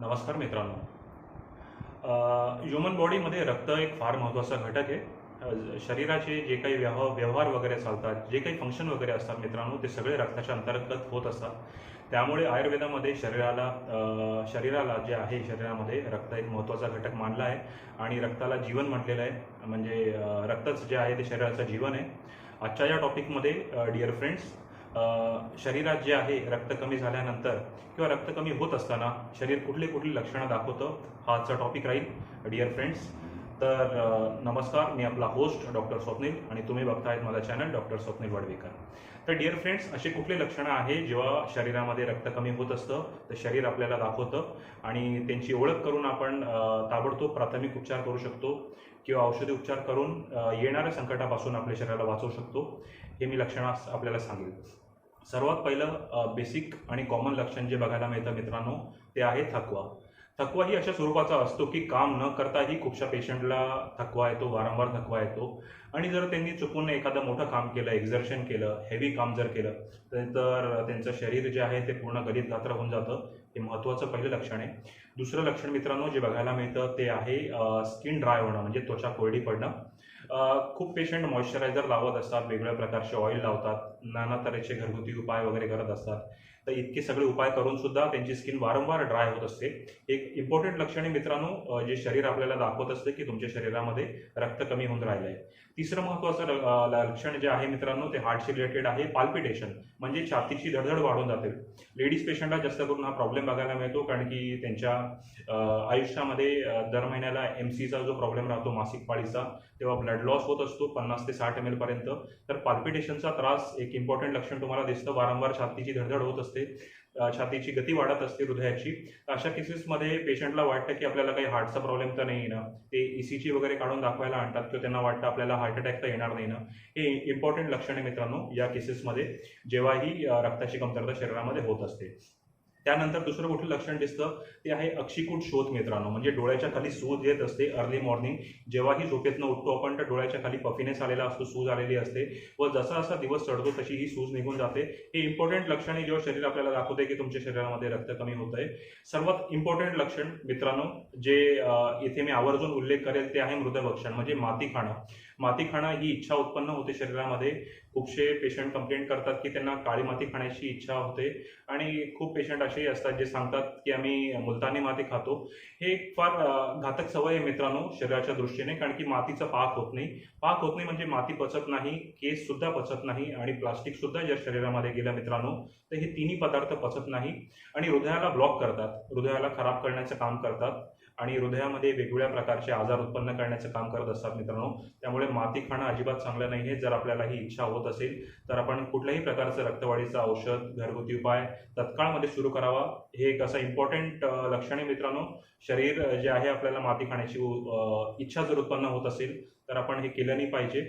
नमस्कार मित्रांनो. ह्युमन बॉडीमध्ये रक्त एक फार महत्त्वाचा घटक आहे. शरीराचे जे काही व्यवहार व्यवहार वगैरे चालतात जे काही फंक्शन वगैरे असतात मित्रांनो ते सगळे रक्ताच्या अंतर्गत होत असतात. त्यामुळे आयुर्वेदामध्ये शरीराला शरीराला जे आहे शरीरामध्ये रक्त एक महत्त्वाचा घटक मानला आहे. आणि रक्ताला जीवन म्हटलेलं आहे. म्हणजे रक्तच जे आहे ते शरीराचं जीवन आहे. आजच्या या टॉपिकमध्ये डिअर फ्रेंड्स शरीरात जे आहे रक्त कमी झाल्यानंतर किंवा रक्त कमी होत असताना शरीर कुठली कुठली लक्षणं दाखवतं हा आजचा टॉपिक राहील. डिअर फ्रेंड्स तर नमस्कार. मी आपला होस्ट डॉक्टर स्वप्नील आणि तुम्ही बघतायत माझा चॅनल डॉक्टर स्वप्नील वडवेकर. तर डिअर फ्रेंड्स असे कुठले लक्षणं आहे जेव्हा शरीरामध्ये रक्त कमी होत असतं तर शरीर आपल्याला दाखवतं आणि त्यांची ओळख करून आपण ताबडतोब प्राथमिक उपचार करू शकतो किंवा औषधी उपचार करून येणाऱ्या संकटापासून आपल्या शरीराला वाचवू शकतो. हे मी लक्षणं आपल्याला सांगेल सर्वात पहिलं बेसिक आणि कॉमन लक्षण जे बघायला मिळतं मित्रांनो ते आहे थकवा. थकवा ही अशा स्वरूपाचा असतो की काम न करताही खूपशा पेशंटला थकवा येतो वारंवार थकवा येतो. आणि जर त्यांनी चुकून एखादं मोठं काम केलं एक्झर्शन केलं हेवी काम जर केलं तर त्यांचं शरीर जे आहे ते पूर्ण गलित गात्र होऊन जातं. हे महत्त्वाचं पहिलं लक्षण आहे. दुसरं लक्षण मित्रांनो जे बघायला मिळतं ते आहे स्किन ड्राय होणं म्हणजे त्वचा कोरडी पडणं. खूप पेशंट मॉइश्चरायझर लावत असतात वेगवेगळ्या प्रकारचे ऑइल लावतात नाना तऱ्हेचे घरगुती उपाय वगैरे करत असतात. तर इतके सगळे उपाय करून सुद्धा त्यांची स्किन वारंवार ड्राय होत असते. एक इम्पॉर्टंट लक्षण मित्रांनो जे शरीर आपल्याला दाखवत असते की तुमच्या शरीरामध्ये रक्त कमी होऊन राहिलं आहे तिसरं महत्त्वाचं लक्षण जे आहे मित्रांनो ते हार्टशी रिलेटेड आहे पाल्पिटेशन म्हणजे छातीची धडधड वाढून जाते. लेडीज पेशंटला जास्त करून हा प्रॉब्लेम बघायला मिळतो कारण की त्यांच्या आयुष्यामध्ये दर महिन्याला एम सीचा जो प्रॉब्लेम राहतो मासिक पाळीचा तेव्हा ब्लड लॉस होत असतो पन्नास ते साठ एम पर्यंत. तर पाल्पिटेशनचा त्रास एक इम्पॉर्टंट लक्षण तुम्हाला दिसतं वारंवार छातीची धडधड होत असते. असते छातीची गती वाढत असते हृदयाची अशा केसेसमध्ये पेशंटला वाटतं की आपल्याला काही हार्टचा प्रॉब्लेम तर नाही ना ते ई सी वगैरे काढून दाखवायला आणतात किंवा त्यांना वाटतं आपल्याला हार्ट अटॅक तर येणार नाही ना. हे इम्पॉर्टंट लक्षण आहे मित्रांनो या केसेसमध्ये जेव्हाही रक्ताची कमतरता शरीरामध्ये होत असते. त्यानंतर दुसरं कुठलं लक्षण दिसतं ते आहे अक्षिकूट शोध मित्रांनो म्हणजे डोळ्याच्या खाली सूज येत असते अर्ली मॉर्निंग जेव्हाही झोपेतनं उठतो आपण तर डोळ्याच्या खाली पफिनेस आलेला असतो सूज आलेली असते. व जसा जसा दिवस चढतो तशी ही सूज निघून जाते. हे इम्पॉर्टंट लक्षण आहे जेव्हा शरीर आपल्याला दाखवते की तुमच्या शरीरामध्ये रक्त कमी होत आहे सर्वात इम्पॉर्टंट लक्षण मित्रांनो जे इथे मी आवर्जून उल्लेख करेल ते आहे मृदभक्षण म्हणजे माती खाणं. माती खाणं ही इच्छा उत्पन्न होते शरीरामध्ये. खूपसे पेशंट कंप्लेंट करतात की त्यांना काळी माती खाण्याची इच्छा होते. आणि खूप पेशंट असेही असतात जे सांगतात की आम्ही मुलतानी माती खातो. हे एक फार घातक सवय आहे मित्रांनो शरीराच्या दृष्टीने कारण की मातीचा पाक होत नाही. पाक होत नाही म्हणजे माती पचत नाही केस सुद्धा पचत नाही आणि प्लास्टिक सुद्धा जर शरीरामध्ये गेलं मित्रांनो तर हे तिन्ही पदार्थ पचत नाही आणि हृदयाला ब्लॉक करतात. हृदयाला खराब करण्याचं काम करतात. आणि हृदयामध्ये वेगवेगळ्या प्रकारचे आजार उत्पन्न करण्याचं काम करत असतात मित्रांनो. त्यामुळे माती खाणं अजिबात चांगलं नाही आहे जर आपल्याला ही इच्छा होत असेल तर आपण कुठल्याही प्रकारचं रक्तवाढीचं औषध घरगुती उपाय तत्काळमध्ये सुरू करावा. हे एक असं इम्पॉर्टंट लक्षण आहे मित्रांनो. शरीर जे आहे आपल्याला माती खाण्याची इच्छा जर उत्पन्न होत असेल तर आपण हे केलं नाही पाहिजे.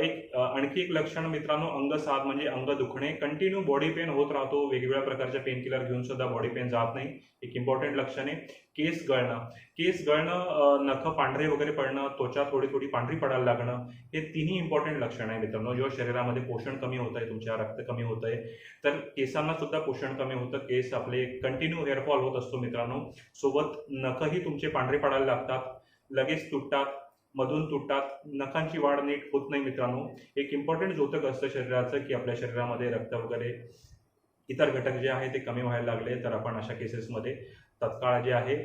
एक आणखी एक लक्षण मित्रांनो अंग साथ म्हणजे अंग दुखणे. कंटिन्यू बॉडी पेन होत राहतो. वेगवेगळ्या प्रकारच्या पेन किलर घेऊन सुद्धा बॉडी पेन जात नाही. एक इम्पॉर्टंट लक्षण आहे. केस गळणं. केस गळणं नख नखं पांढरे वगैरे पडणं त्वचा थोडी थोडी पांढरी पडायला लागणं हे तिन्ही इम्पॉर्टंट लक्षण आहे मित्रांनो. जेव्हा शरीरामध्ये पोषण कमी होत आहे तुमच्या रक्त कमी होत आहे तर केसांना सुद्धा पोषण कमी होतं. केस आपले कंटिन्यू हेअरफॉल होत असतो मित्रांनो. सोबत नखही तुमचे पांढरे पडायला लागतात लगेच तुटतात मधून तुटतात नखांची वाढ नीट होत नाही मित्रांनो. एक इम्पॉर्टंट जोतक असतं शरीराचं की आपल्या शरीरामध्ये रक्त वगैरे इतर घटक जे आहे ते कमी व्हायला लागले तर आपण अशा केसेसमध्ये तत्काळ जे आहे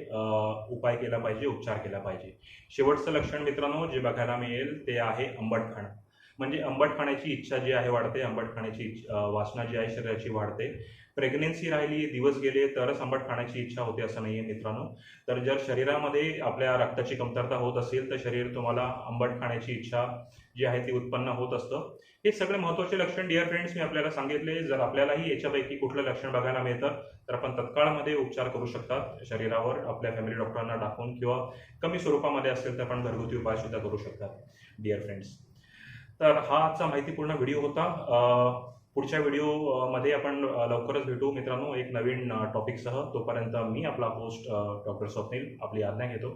उपाय केला पाहिजे उपचार केला पाहिजे. शेवटचं लक्षण मित्रांनो जे बघायला मिळेल ते आहे आंबट खाणं म्हणजे आंबट खाण्याची इच्छा जी आहे वाढते आंबट खाण्याची वासना जी आहे शरीराची वाढते. प्रेग्नेन्सी राहिली दिवस गेले तरच आंबट खाण्याची इच्छा होते असं नाही आहे मित्रांनो. तर जर शरीरामध्ये आपल्या रक्ताची कमतरता होत असेल तर शरीर तुम्हाला आंबट खाण्याची इच्छा जी आहे ती उत्पन्न होत असतं. हे सगळे महत्त्वाचे लक्षण डिअर फ्रेंड्स मी आपल्याला सांगितले. जर आपल्यालाही याच्यापैकी कुठलं लक्षण बघायला मिळतं तर आपण तत्काळमध्ये उपचार करू शकतात शरीरावर आपल्या फॅमिली डॉक्टरांना दाखवून किंवा कमी स्वरूपामध्ये असेल तर आपण घरगुती उपाय सुद्धा करू शकतात डिअर फ्रेंड्स तर हा आजचा माहितीपूर्ण व्हिडिओ होता. पुढच्या व्हिडिओमध्ये आपण लवकरच भेटू. मित्रांनो एक नवीन टॉपिकसह तोपर्यंत मी आपला होस्ट डॉक्टर स्वप्नील आपली आज्ञा घेतो.